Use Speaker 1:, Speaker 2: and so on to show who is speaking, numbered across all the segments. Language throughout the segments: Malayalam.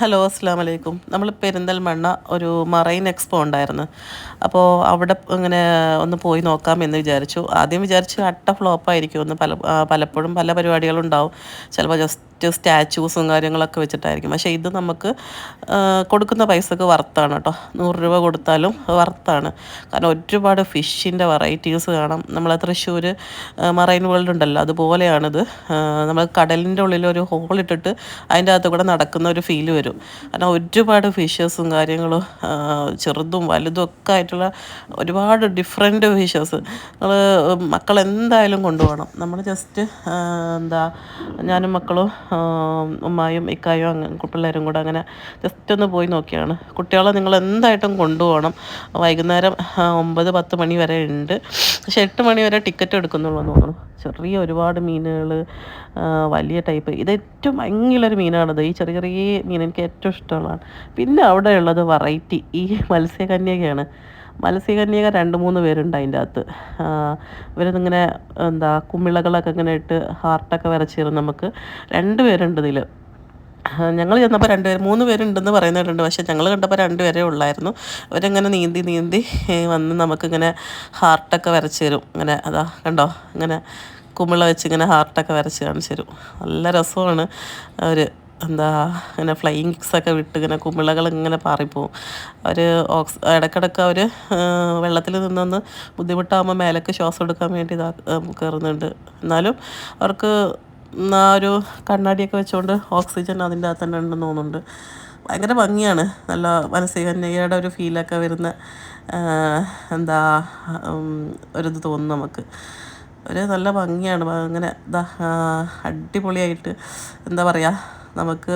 Speaker 1: ഹലോ അസ്സാം വലൈക്കും നമ്മൾ പെരിന്തൽമണ്ണ ഒരു മറൈൻ എക്സ്പോ ഉണ്ടായിരുന്നു. അപ്പോൾ അവിടെ ഇങ്ങനെ ഒന്ന് പോയി നോക്കാം എന്ന് വിചാരിച്ചു. ആദ്യം വിചാരിച്ചു അട്ട ഫ്ലോപ്പായിരിക്കും ഒന്ന് പല പലപ്പോഴും പല പരിപാടികളും ഉണ്ടാവും ചിലപ്പോൾ ജസ്റ്റ് സ്റ്റാച്യൂസും കാര്യങ്ങളൊക്കെ വെച്ചിട്ടായിരിക്കും. പക്ഷേ ഇത് നമുക്ക് കൊടുക്കുന്ന പൈസക്ക് വർത്താണ് കേട്ടോ നൂറ് രൂപ കൊടുത്താലും വർത്താണ് കാരണം ഒരുപാട് ഫിഷിന്റെ വെറൈറ്റീസ് കാണാം. നമ്മൾ തൃശ്ശൂർ മറൈൻ വേൾഡ് ഉണ്ടല്ലോ അതുപോലെയാണിത്. നമ്മൾ കടലിന്റെ ഉള്ളിൽ ഒരു ഹോൾ ഇട്ടിട്ട് അതിന്റെ അകത്ത് കൂടെ നടക്കുന്ന ഒരു ഫീൽ വരും. കാരണം ഒരുപാട് ഫിഷസും കാര്യങ്ങളും ചെറുതും വലുതും ഒക്കെ ആയിട്ടുള്ള ഒരുപാട് ഡിഫറെന്റ് ഫിഷസ് നമ്മൾ മക്കൾ എന്തായാലും കൊണ്ടുപോകണം. നമ്മൾ ജസ്റ്റ് എന്താ ഞാനും മക്കളും ഉമ്മായും ഇക്കായും അങ്ങനെ പിള്ളേരും കൂടെ അങ്ങനെ ജസ്റ്റ് ഒന്ന് പോയി നോക്കിയാണ്. കുട്ടികളെ നിങ്ങൾ എന്തായിട്ടും കൊണ്ടുപോകണം. വൈകുന്നേരം ഒമ്പത് പത്ത് മണി വരെ ഉണ്ട്. പക്ഷെ എട്ട് മണി വരെ ടിക്കറ്റ് എടുക്കുന്നുള്ളൂ തോന്നുന്നു. ചെറിയ ഒരുപാട് മീനുകൾ വലിയ ടൈപ്പ് ഇത് ഏറ്റവും ഭയങ്കര മീനാണിത്. ഈ ചെറിയ ചെറിയ മീൻ എനിക്ക് ഏറ്റവും ഇഷ്ടമുള്ളതാണ്. പിന്നെ അവിടെ ഉള്ളത് വെറൈറ്റി ഈ മത്സ്യകന്യകയാണ്. മത്സ്യകന്യക രണ്ട് മൂന്ന് പേരുണ്ട് അതിന്റെ അകത്ത്. ഇവരിതിങ്ങനെ എന്താ കുമിളകളൊക്കെ ഇങ്ങനെ ഇട്ട് ഹാർട്ടൊക്കെ വരച്ചിരുന്നു നമുക്ക് രണ്ട് പേരുണ്ട് ഇതിൽ ഞങ്ങൾ ചെന്നപ്പോൾ രണ്ട് പേര് മൂന്ന് പേരുണ്ടെന്ന് പറയുന്നവരുണ്ട് പക്ഷേ ഞങ്ങൾ കണ്ടപ്പോൾ രണ്ട് പേരേ ഉള്ളായിരുന്നു. അവരിങ്ങനെ നീന്തി നീന്തി വന്ന് നമുക്കിങ്ങനെ ഹാർട്ടൊക്കെ വരച്ച് തരും. ഇങ്ങനെ അതാ കണ്ടോ? ഇങ്ങനെ കുമിള വെച്ച് ഇങ്ങനെ ഹാർട്ടൊക്കെ വരച്ച് കാണിച്ചു തരും. നല്ല രസമാണ് അവർ എന്താ ഇങ്ങനെ ഫ്ലൈയിങ് കിക്സൊക്കെ വിട്ട് ഇങ്ങനെ കുമിളകൾ ഇങ്ങനെ പാറിപ്പോവും. അവർ ഓക്സ് ഇടയ്ക്കിടയ്ക്ക് അവർ വെള്ളത്തിൽ നിന്നൊന്ന് ബുദ്ധിമുട്ടാകുമ്പോൾ മേലേക്ക് ശ്വാസം എടുക്കാൻ വേണ്ടി ഇതാ കയറുന്നുണ്ട് എന്നാലും അവർക്ക് ആ ഒരു കണ്ണാടിയൊക്കെ വെച്ചുകൊണ്ട് ഓക്സിജൻ അതിന്റെ അകത്ത് തന്നെ ഉണ്ടെന്ന് തോന്നുന്നുണ്ട്. ഭയങ്കര ഭംഗിയാണ്. നല്ല മനസ്സികന്യയുടെ ഒരു ഫീലൊക്കെ വരുന്ന എന്താ ഒരിത് തോന്നുന്നു നമുക്ക്. ഒരു നല്ല ഭംഗിയാണ്. അങ്ങനെ ഇതാ അടിപൊളിയായിട്ട് എന്താ പറയുക നമുക്ക്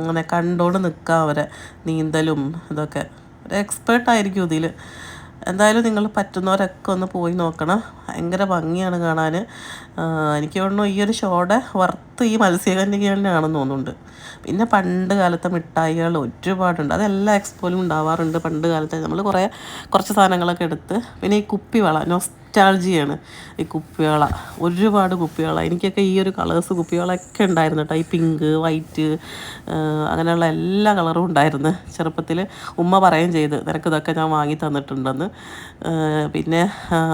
Speaker 1: അങ്ങനെ കണ്ടോണ്ട് നിൽക്കാം അവരെ നീന്തലും ഇതൊക്കെ. ഒരു എക്സ്പേർട്ടായിരിക്കും ഇതിൽ എന്തായാലും നിങ്ങൾ പറ്റുന്നവരൊക്കെ ഒന്ന് പോയി നോക്കണം. ഭയങ്കര ഭംഗിയാണ് കാണാൻ എനിക്ക് തോന്നുന്നു ഈ ഒരു ഷോയുടെ വർത്ത് ഈ മത്സ്യകന്യകയാണെന്ന് തോന്നുന്നുണ്ട്. പിന്നെ പണ്ട് കാലത്തെ മിഠായികൾ ഒരുപാടുണ്ട്. അതെല്ലാ എക്സ്പോയിലും ഉണ്ടാവാറുണ്ട് പണ്ട് കാലത്തെ. നമ്മൾ കുറേ കുറച്ച് സാധനങ്ങളൊക്കെ എടുത്ത്. പിന്നെ ഈ കുപ്പിവള നൊസ്റ്റാൾജിയാണ് ഈ കുപ്പിവള ഒരുപാട് കുപ്പിവള. എനിക്കൊക്കെ ഈ ഒരു കളേഴ്സ് കുപ്പികളൊക്കെ ഉണ്ടായിരുന്നു കേട്ടോ ഈ പിങ്ക് വൈറ്റ് അങ്ങനെയുള്ള എല്ലാ കളറും ഉണ്ടായിരുന്നു. ചെറുപ്പത്തിൽ ഉമ്മ പറയുകയും ചെയ്ത് നിനക്ക് ഇതൊക്കെ ഞാൻ വാങ്ങി തന്നിട്ടുണ്ടെന്ന്. പിന്നെ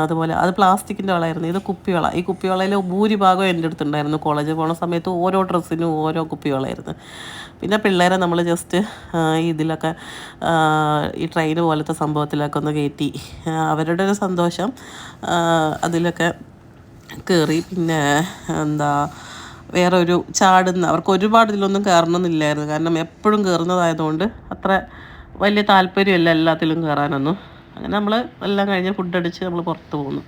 Speaker 1: അതുപോലെ അത് പ്ലാസ്റ്റിക്കിന്റെ വളയായിരുന്നു ഇത് കുപ്പിവള. ഈ കുപ്പിവളയിൽ ഭൂരിഭാഗം എന്റെ അടുത്തുണ്ടായിരുന്നു. കോളേജിൽ പോണ സമയത്ത് ഓരോ ഡ്രസ്സിനും ഓരോ കുപ്പിവളയായിരുന്നു പിന്നെ പിള്ളേരെ നമ്മൾ ജസ്റ്റ് ഇതിലൊക്കെ ഈ ട്രെയിൻ പോലത്തെ സംഭവത്തിലൊക്കെ ഒന്ന് കയറ്റി അവരുടെ ഒരു സന്തോഷം അതിലൊക്കെ കയറി പിന്നെ എന്താ വേറെ ഒരു ചാടുന്ന അവർക്ക് ഒരുപാട് ഇതിലൊന്നും കയറണമെന്നില്ലായിരുന്നു കാരണം എപ്പോഴും കയറുന്നതായതുകൊണ്ട് അത്ര വലിയ താല്പര്യമില്ല എല്ലാത്തിലും കയറാനൊന്നും അങ്ങനെ നമ്മൾ എല്ലാം കഴിഞ്ഞ് ഫുഡ് അടിച്ച് നമ്മൾ പുറത്ത് പോകുന്നു